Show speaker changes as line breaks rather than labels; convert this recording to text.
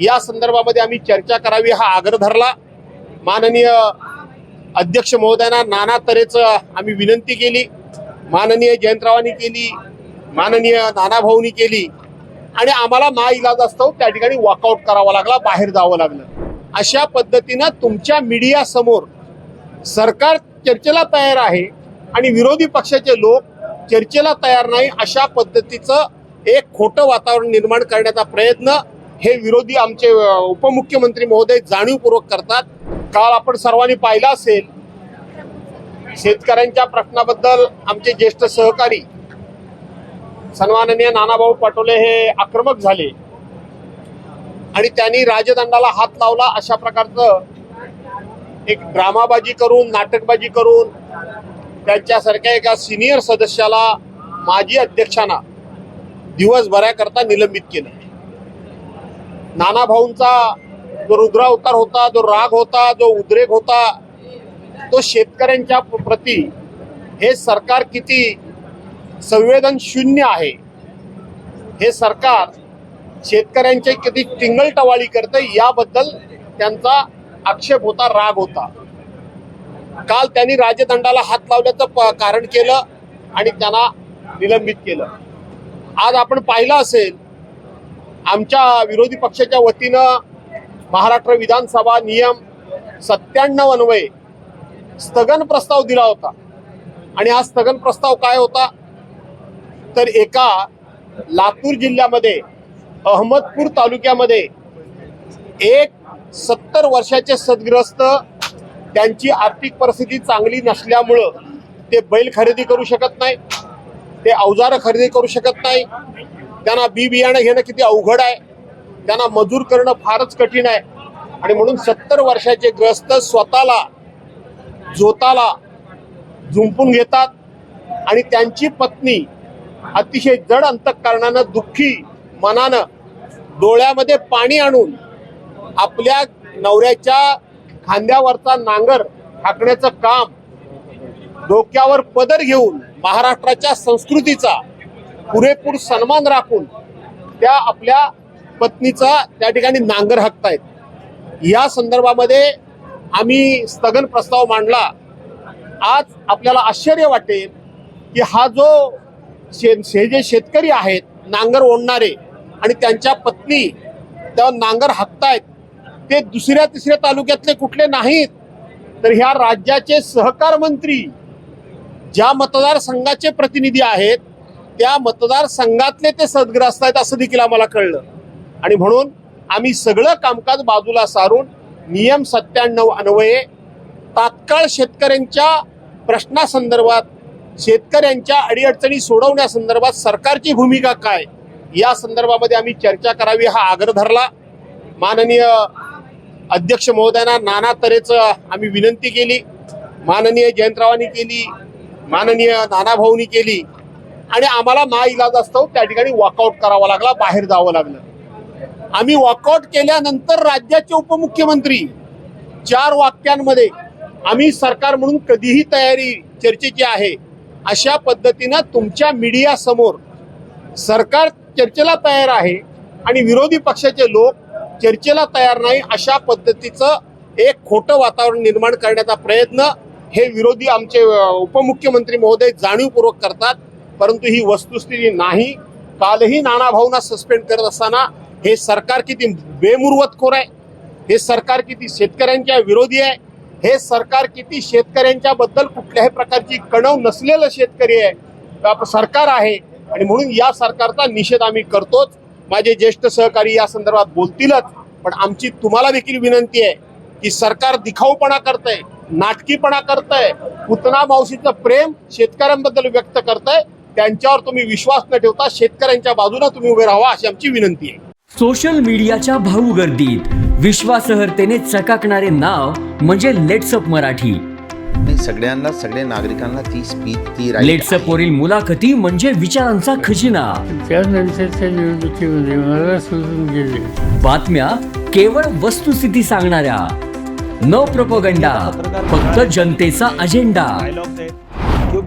या संदर्भामध्ये आम्ही चर्चा करावी हा आग्रह धरला. माननीय अध्यक्ष महोदयांना नाना तऱ्हेचं आम्ही विनंती केली. माननीय जयंतरावांनी केली माननीय नानाभाऊनी केली. आणि आम्हाला ना इलाज असतो त्या ठिकाणी वॉकआउट करावा लागला बाहेर जावं लागलं. अशा पद्धतीनं तुमच्या मीडिया समोर सरकार चर्चेला तयार आहे आणि विरोधी पक्षाचे लोक चर्चेला तयार नाही अशा पद्धतीचं एक खोटं वातावरण निर्माण करण्याचा प्रयत्न हे विरोधी आमचे उपमुख्यमंत्री महोदय जाणीवपूर्वक करतात. काल आपण सर्वांनी पाहिलं असेल शेतकऱ्यांच्या प्रश्नाबद्दल आमचे ज्येष्ठ सहकारी सन्माननीय नानाभाऊ पटोले हे आक्रमक झाले. आणि त्यांनी राजदंडाला हात लावला अशा प्रकारचं एक ड्रामाबाजी करून नाटकबाजी करून त्यांच्यासारख्या एका सिनियर सदस्याला माजी अध्यक्षांना दिवसभराकरता निलंबित केलं. नाना भाऊंचा जो रुद्रावतार होता जो राग होता जो उद्रेक होता तो शेतकऱ्यांच्या प्रती हे सरकार किती संवेदन शून्य आहे. हे सरकार शेतकऱ्यांचे किती टिंगलटवाळी करते याबद्दल त्यांचा आक्षेप होता राग होता. काल त्यांनी राजदंडाला हात लावल्याचं कारण केलं आणि त्यांना निलंबित केलं. आज आपण पाहिलं असेल आमच्या विरोधी पक्षाच्या वतीनं महाराष्ट्र विधानसभा नियम सत्त्याण्णव अन्वये स्थगन प्रस्ताव दिला होता. आणि हा स्थगन प्रस्ताव काय होता? तर एका लातूर जिल्ह्यामध्ये अहमदपूर तालुक्यामध्ये एक सत्तर वर्षाचे सदग्रस्त त्यांची आर्थिक परिस्थिती चांगली नसल्यामुळं ते बैल खरेदी करू शकत नाही ते अवजारं खरेदी करू शकत नाही त्यांना बी बियाणं घेणं किती अवघड आहे. त्यांना मजूर करणं फारच कठीण आहे. आणि म्हणून सत्तर वर्षाचे ग्रस्त स्वतःला जोताला झुंपून घेतात. आणि त्यांची पत्नी अतिशय जड अंतकारणानं दुःखी मनानं डोळ्यामध्ये पाणी आणून आपल्या नवऱ्याच्या खांद्यावरचा नांगर हाकण्याचं काम डोक्यावर पदर घेऊन महाराष्ट्राच्या संस्कृतीचा पुरेपूर सन्मान राखून त्या आपल्या पत्नीचा त्या ठिकाणी नांगर हाकतायत. या संदर्भामध्ये आम्ही स्थगन प्रस्ताव मांडला. आज आपल्याला आश्चर्य वाटेल की हा जो शे हे जे शेतकरी आहेत नांगर ओढणारे आणि त्यांच्या पत्नी त्या नांगर हाकतायत ते दुसऱ्या तिसऱ्या तालुक्यातले कुठले नाहीत तर ह्या राज्याचे सहकार मंत्री ज्या मतदारसंघाचे प्रतिनिधी आहेत त्या मतदारसंघातले ते सदग्रस्त आहेत असं देखील आम्हाला कळलं. आणि म्हणून आम्ही सगळं कामकाज बाजूला सारून नियम सत्त्याण्णव अन्वये तात्काळ शेतकऱ्यांच्या प्रश्नासंदर्भात शेतकऱ्यांच्या अडीअडचणी सोडवण्यासंदर्भात सरकारची भूमिका काय या संदर्भामध्ये आम्ही चर्चा करावी हा आग्रह धरला. माननीय अध्यक्ष महोदयांना नाना तऱ्हेचं आम्ही विनंती केली. माननीय जयंतरावांनी केली. माननीय नानाभाऊनी केली. आणि आम्हाला ना इलाज असतो त्या ठिकाणी वॉकआउट करावा लागला बाहेर जावं लागलं. आम्ही वॉकआउट केल्यानंतर राज्याचे उपमुख्यमंत्री चार वाक्यांमध्ये आम्ही सरकार म्हणून कधीही तयारी चर्चेची आहे. अशा पद्धतीनं तुमच्या मीडिया समोर सरकार चर्चेला तयार आहे आणि विरोधी पक्षाचे लोक चर्चेला तयार नाही अशा पद्धतीचं एक खोटं वातावरण निर्माण करण्याचा प्रयत्न हे विरोधी आमचे उपमुख्यमंत्री महोदय जाणीवपूर्वक करतात. परंतु ही वस्तुस्थिती नाही. कालही नाना भाऊंना सस्पेंड करत असताना हे सरकार किती बेमुरवतखोर आहे. हे सरकार किती शेतकऱ्यांच्या विरोधी आहे. हे सरकार किती शेतकऱ्यांच्या बद्दल कुठल्याही प्रकारची कणव नसलेलं शेतकरी आहे. सरकार आहे. आणि म्हणून या सरकारचा निषेध आम्ही करतोच. माझे ज्येष्ठ सहकारी या संदर्भात बोलतीलच. पण आमची तुम्हाला देखील विनंती आहे की सरकार दिखाऊपणा करतंय नाटकीपणा करतंय पुतना मावशीचं प्रेम शेतकऱ्यांबद्दल व्यक्त करतंय. त्यांच्यावर तुम्ही विश्वास न ठेवता शेतकऱ्यांच्या बाजूला तुम्ही उभे राहावा अशी आमची विनंती आहे.
सोशल मीडियाच्या भाऊ गर्दीत विश्वासार्हतेने चकाकणारे नाव म्हणजे लेट्सअप मराठी.
नाही सगळ्यांना सगळ्या नागरिकांना ती स्पीच ती
लेट्सअप. वरील मुलाखती म्हणजे विचारांचा खजिना.
त्यानंतरच्या निवडणुकीमध्ये मला सोडून गेले.
बातम्या केवळ वस्तुस्थिती सांगणाऱ्या. न प्रपोगंडा फक्त जनतेचा अजेंडा